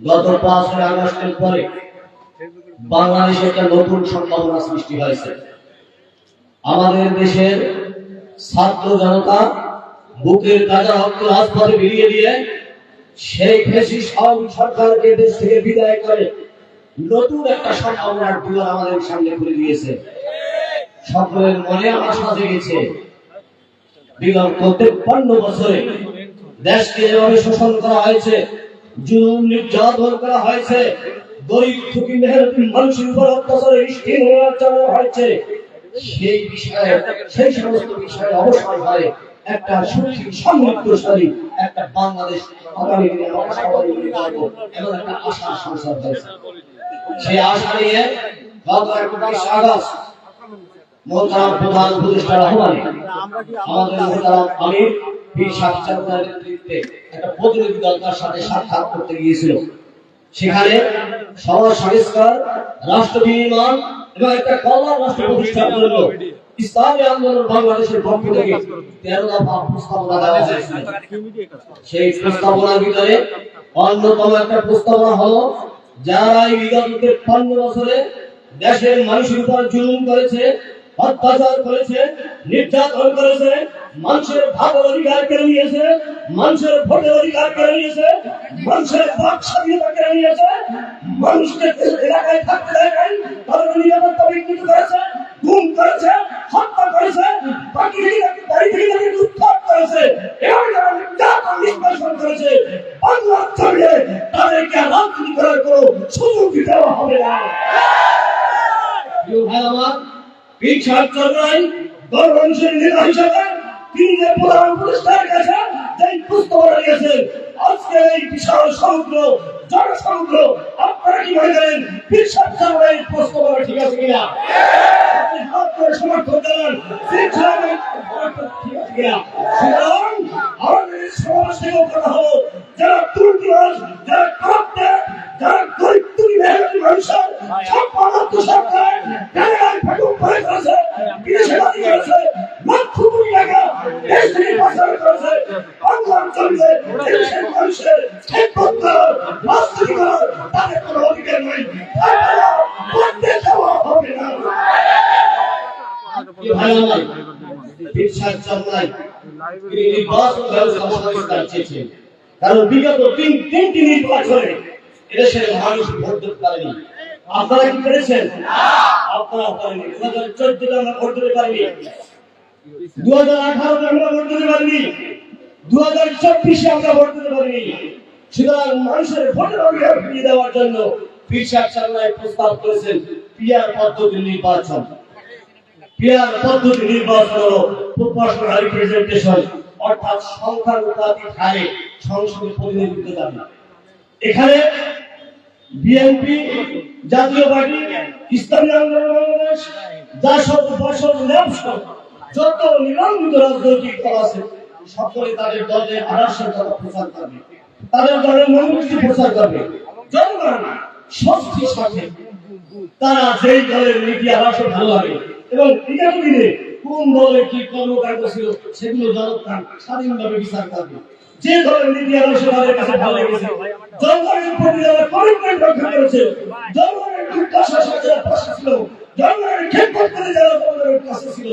গত পাঁচই আগস্টের পরে বাংলাদেশে একটা নতুন সম্ভাবনা সৃষ্টি হয়েছে। আমাদের দেশের ছাত্র জনতা বুকের তাজা রক্ত রাজপথে বেরিয়ে দিয়ে সেই ফেসি সব সরকারকে দেশ থেকে বিদায় করে নতুন একটা সম্ভাবনার দুয়ার আমাদের সামনে খুলে দিয়েছে। সকলের মনে আশা জেগেছে বিগত তেপ্পান্ন বছরে দেশকে যেভাবে শোষণ করা হয়েছে জুলুম নির্যাতন করা হয়েছে। গরিব দুঃখী মেহনতি মানুষের উপর অত্যাচারে স্টিম চালানো হয়েছে। সেই বিষয়ে, সেই সমস্ত বিষয়ে অবসর হয় একটা সুখী সমৃদ্ধশালী একটা বাংলাদেশ আগামী দিনে আমরা সবাই মিলে গড়ব এবং একটা আশার সংসার হয়েছে সেই আশা নিয়ে গত একত্রিশ আগস্ট মোহতারাম প্রধান উপদেষ্টা রহমানে আমাদের মোহতারাম আমির পীর সাহেব নেতৃত্বে একটা প্রতিনিধি দল তার সাথে সাক্ষাৎ করতে গিয়েছিল। সেখানে সমাজ সংস্কার রাষ্ট্র বিনির্মাণ এবং একটা কল্যাণ রাষ্ট্র প্রতিষ্ঠার জন্য ইসলামী আন্দোলন বাংলাদেশের পক্ষ থেকে তেরো দফা প্রস্তাবনা দেওয়া হয়েছিল। সেই প্রস্তাবনার ভিতরে অন্যতম একটা প্রস্তাবনা হলো যারা এই বিগত তেপ্পান্ন বছরে দেশের মানুষের উপর জুলুম করেছে অত্যাচার করেছে, নির্যাতন করেছে, মানুষের ভাতের অধিকার কেড়ে নিয়েছে, মানুষের ভোটের অধিকার কেড়ে নিয়েছে, মানুষের বাক স্বাধীনতা কেড়ে নিয়েছে, মানুষকে এলাকায় থাকতে দেয় তাদের নিরাপত্তা বিঘ্নিত করেছে, গুম করেছে, হত্যা করেছে, বাকি বাড়ি থেকে করেছে এবং যারা নির্যাতন নিষ্কাশন করেছে বাংলার জমিয়ে তাদেরকে রাজনীতি করার কোনো সুযোগ দেওয়া হবে না। আমার সাহেব চন্দ্রাই গণমানুষের নেতা হিসেবে তিনি যে প্রধান উপদেষ্টার কাছে যে পুস্তক দিয়েছেন আজকে এই বিশাল সমুদ্র জনসমুদ্র আপনারা কি মনে করেন পীর সাহেব চন্দ্রাই পুস্তক ঠিক আছে কিনা? করে সমর্থন জানান সমর্থন ঠিক আছে কিনা? সুতরাং আমাদের সমাজ থেকে কথা হলো পাচার করেছে বাংলার জমিতে দেশের মানুষের খেদমত করার রাজনীতি করার তাদের কোনো অধিকার নেই করতে দেওয়া হবে না। কি ভালো নাই বিশ্বাস জন্মাই তিনি নির্বাচন ব্যবস্থা সংস্কার চেয়েছেন কারণ বিগত তিন তিনটি নির্বাচনে এদেশের মানুষ ভোট দিতে পারেনি আপনারা কি পেরেছেন আপনারা চোদ্দতে আমরা ভোট দিতে পারিনি। দু হাজার এখানে বিএনপি জাতীয় পার্টি ইসলামী আন্দোলন বাংলাদেশ জাসদ বাসদ ন্যাপসদ যত নিবন্ধিত রাজনৈতিক দল আছে, সকলে তাদের দলের আদর্শের কথা প্রচার করবে। তাদের দলের মনোনীতি প্রচার করবে। জনগণ স্বস্তির সাথে তারা যেই দলের নীতি আদর্শ ভালো লাগে এবং বিগত দিনে কোন দলে কি কর্মকাণ্ড ছিল, সেগুলো জনগণ স্বাধীনভাবে বিচার করবে। যে দলের নীতি আদর্শ তাদের কাছে ভালো লেগেছে। জনগণের প্রতি যারা কমিটমেন্ট রক্ষা করেছে, জনগণের প্রত্যাশা সাথে পাশে ছিল জনগণের করে যারা জনগণের পাশে ছিল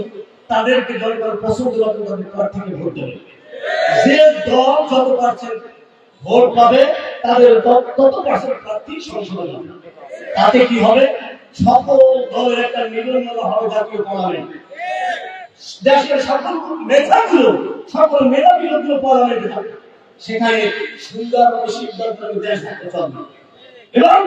তাদেরকে জনগণ পছন্দ তাদের প্রার্থীকে ভোট দেবে। যে দল যত পার্সেন্ট ভোট পাবে, তাদের তত পার্সেন্ট প্রার্থী সংশোধন হবে তাতে কি হবে? সকল দলের একটা নিবন্ধন হবে জাতীয় পার্লামেন্ট। দেশের সকল মেধাগুলো সকল মেধাবীগুলো পার্লামেন্টে থাকবে সেখানে সুন্দরভাবে সিদ্ধান্ত দেশ থাকতে চলবে এবং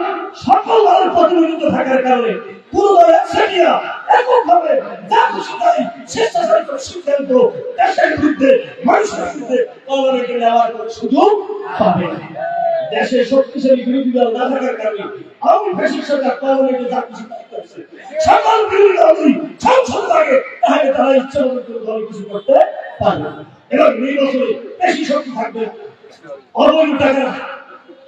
সকল দলের প্রতিনিধিত্ব থাকার কারণে পুরো দলের একসাথিয়া এককভাবে যা খুশি তাই স্বেচ্ছাচারিত সিদ্ধান্ত দেশের বিরুদ্ধে, মানুষের বিরুদ্ধে পার্লামেন্টে নেওয়ার কোনো সুযোগ পাবে দেশে শক্তিশালী বিরোধী দল না থাকার কারণে আওয়ামী সরকার পার্লামেন্টে যা খুশি তাই করছে। সকল বিরোধী দল সংসদ তাহলে তারা ইচ্ছা মতো কোনো দল কিছু করতে। এবং বেশি শক্তি থাকবে। অবৈধ টাকা